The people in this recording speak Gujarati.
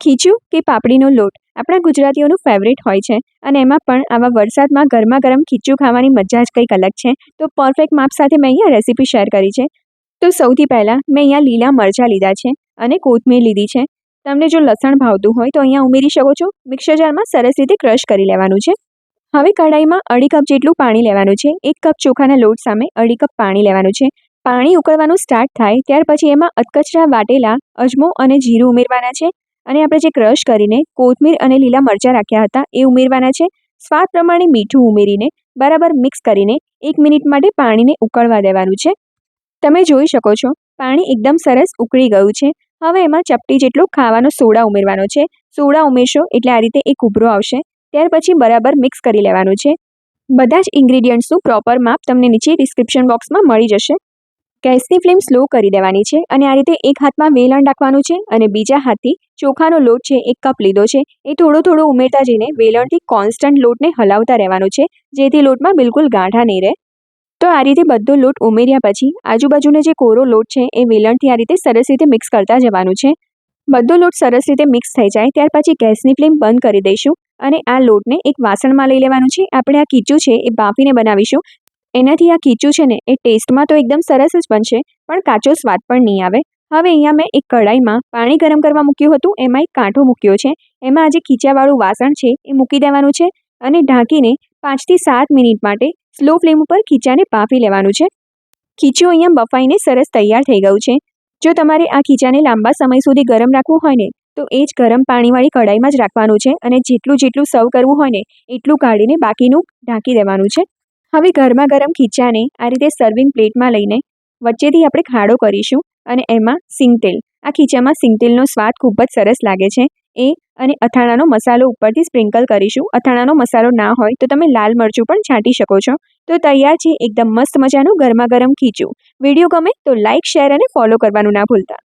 ખીચું કે પાપડીનો લોટ? આપણા ગુજરાતીઓનું ફેવરેટ હોય છે. અને એમાં પણ આવા વરસાદમાં ગરમા ગરમ ખીચું ખાવાની મજા જ કંઈક અલગ છે. તો પરફેક્ટ માપ સાથે મેં અહીંયા રેસીપી શેર કરી છે. તો સૌથી પહેલાં મેં અહીંયા લીલા મરચાં લીધા છે અને કોથમીર લીધી છે. તમને જો લસણ ભાવતું હોય તો અહીંયા ઉમેરી શકો છો. મિક્સર જારમાં સરસ રીતે ક્રશ કરી લેવાનું છે. હવે કઢાઈમાં અઢી કપ જેટલું પાણી લેવાનું છે. એક કપ ચોખાના લોટ સામે અઢી કપ પાણી લેવાનું છે. પાણી ઉકળવાનું સ્ટાર્ટ થાય ત્યાર પછી એમાં અધકચરા વાટેલા, અજમો અને જીરું ઉમેરવાના છે. અને આપણે જે ક્રશ કરીને કોથમીર અને લીલા મરચાં રાખ્યા હતા એ ઉમેરવાના છે. સ્વાદ પ્રમાણે મીઠું ઉમેરીને બરાબર મિક્સ કરીને એક મિનિટ માટે પાણીને ઉકળવા દેવાનું છે. તમે જોઈ શકો છો, પાણી એકદમ સરસ ઉકળી ગયું છે. હવે એમાં ચપટી જેટલો ખાવાનો સોડા ઉમેરવાનો છે. સોડા ઉમેરશો એટલે આ રીતે એક ઉભરો આવશે. ત્યાર પછી બરાબર મિક્સ કરી લેવાનું છે. બધા જ ઇન્ગ્રીડિયન્ટ્સનું પ્રોપર માપ તમને નીચે ડિસ્ક્રિપ્શન બોક્સમાં મળી જશે. ગેસની ફ્લેમ સ્લો કરી દેવાની છે અને આ રીતે એક હાથમાં વેલણ રાખવાનું છે અને બીજા હાથથી ચોખાનો લોટ છે એક કપ લીધો છે. એ થોડો થોડો ઉમેરતા જઈને વેલણથી કોન્સ્ટન્ટ લોટને હલાવતા રહેવાનું છે, જેથી લોટમાં બિલકુલ ગાંઠા નહીં રહે. તો આ રીતે બધો લોટ ઉમેર્યા પછી આજુબાજુનો જે કોરો લોટ છે એ વેલણથી આ રીતે સરસ રીતે મિક્સ કરતા જવાનું છે. બધો લોટ સરસ રીતે મિક્સ થઈ જાય, ત્યાર પછી ગેસની ફ્લેમ બંધ કરી દઈશું અને આ લોટને એક વાસણમાં લઈ લેવાનું છે. આપણે આ કીચું છે એ બાફીને બનાવીશું એનાથી આ ખીચું છે ને, એ ટેસ્ટમાં તો એકદમ સરસ જ બનશે, પણ કાચો સ્વાદ પણ નહીં આવે. હવે અહીંયા મેં એક કઢાઈમાં પાણી ગરમ કરવા મૂક્યું હતું, એમાં એક કાંઠો મૂક્યો છે. એમાં આજે ખીચાવાળું વાસણ છે, એ મૂકી દેવાનું છે અને ઢાંકીને પાંચથી સાત મિનિટ માટે સ્લો ફ્લેમ ઉપર ખીચાને બાફી લેવાનું છે. ખીચું અહીંયા બફાઈને સરસ તૈયાર થઈ ગયું છે. જો તમારે આ ખીચાને લાંબા સમય સુધી ગરમ રાખવું હોય ને, તો એ જ ગરમ પાણીવાળી કઢાઈમાં જ રાખવાનું છે અને જેટલું જેટલું સર્વ કરવું હોય ને, એટલું કાઢીને બાકીનું ઢાંકી દેવાનું છે. હવે ગરમા ગરમ ખીચાને આ રીતે સર્વિંગ પ્લેટમાં લઈને વચ્ચેથી આપણે ખાડો કરીશું અને એમાં સિંગતેલ આ ખીચામાં સિંગતેલનો સ્વાદ ખૂબ જ સરસ લાગે છે. એ અને અથાણાનો મસાલો ઉપરથી સ્પ્રિંકલ કરીશું. અથાણાનો મસાલો ના હોય તો તમે લાલ મરચું પણ છાંટી શકો છો. તો તૈયાર છે એકદમ મસ્ત મજાનું ગરમા ગરમ ખીચું. વીડિયો ગમે તો લાઇક શેર અને ફોલો કરવાનું ના ભૂલતા.